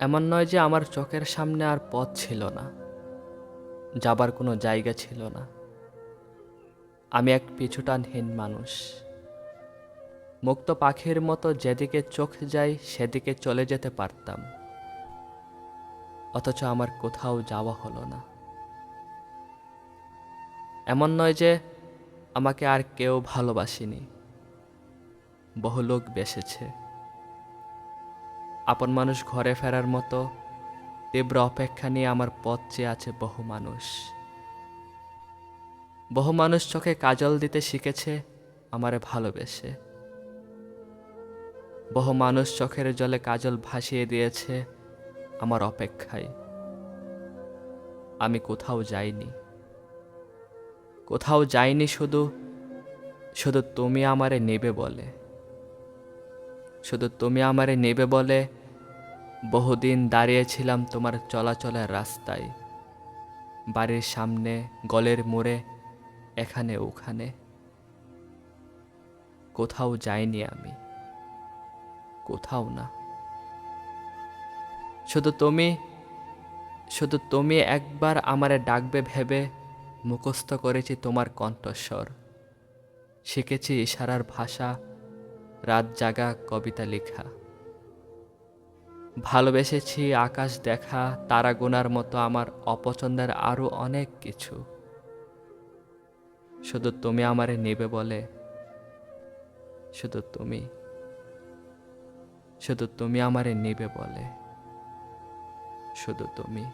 এমন নয় যে আমার চোখের সামনে আর পথ ছিল না, যাবার কোনো জায়গা ছিল না। আমি এক পিছুটানহীন মানুষ। মুক্ত পাখির মতো যেদিকে চোখ যায়, সেদিকে চলে যেতে পারতাম। অথচ আমার কোথাও যাওয়া হলো না। এমন নয় যে আমাকে আর কেউ ভালোবাসেনি। বহু লোক বেসেছে। আপন মানুষ ঘরে ফেরার মতো তীব্র অপেক্ষা নিয়ে আমার পথ চেয়ে আছে বহু মানুষ। বহু মানুষ চোখে কাজল দিতে শিখেছে, আমারে ভালোবেসে। বহু মানুষ চোখের জলে কাজল ভাসিয়ে দিয়েছে, আমার অপেক্ষায়। আমি কোথাও যাইনি। কোথাও যাইনি শুধু শুধু তুমি আমারে নেবে বলে। শুধু তুমি আমারে নেবে বলে বহুদিন দাঁড়িয়েছিলাম তোমার চলাচলের রাস্তায়। বাড়ির সামনে, গলের মোড়ে, এখানে, ওখানে। কোথাও যাইনি আমি। কোথাও না। শুধু তুমি শুধু তুমি একবার আমারে ডাকবে ভেবে মুখস্থ করেছি তোমার কণ্ঠস্বর। শিখেছি ইশারার ভাষা রাত জাগা কবিতা লেখা। ভালোবেসেছি আকাশ দেখা তারা গোনার মতো আমার অপছন্দের আরও অনেক কিছু। শুধু তুমি আমারে নেবে বলে, শুধু তুমি শুধু তুমি আমারে নেবে বলে, শুধু তুমি।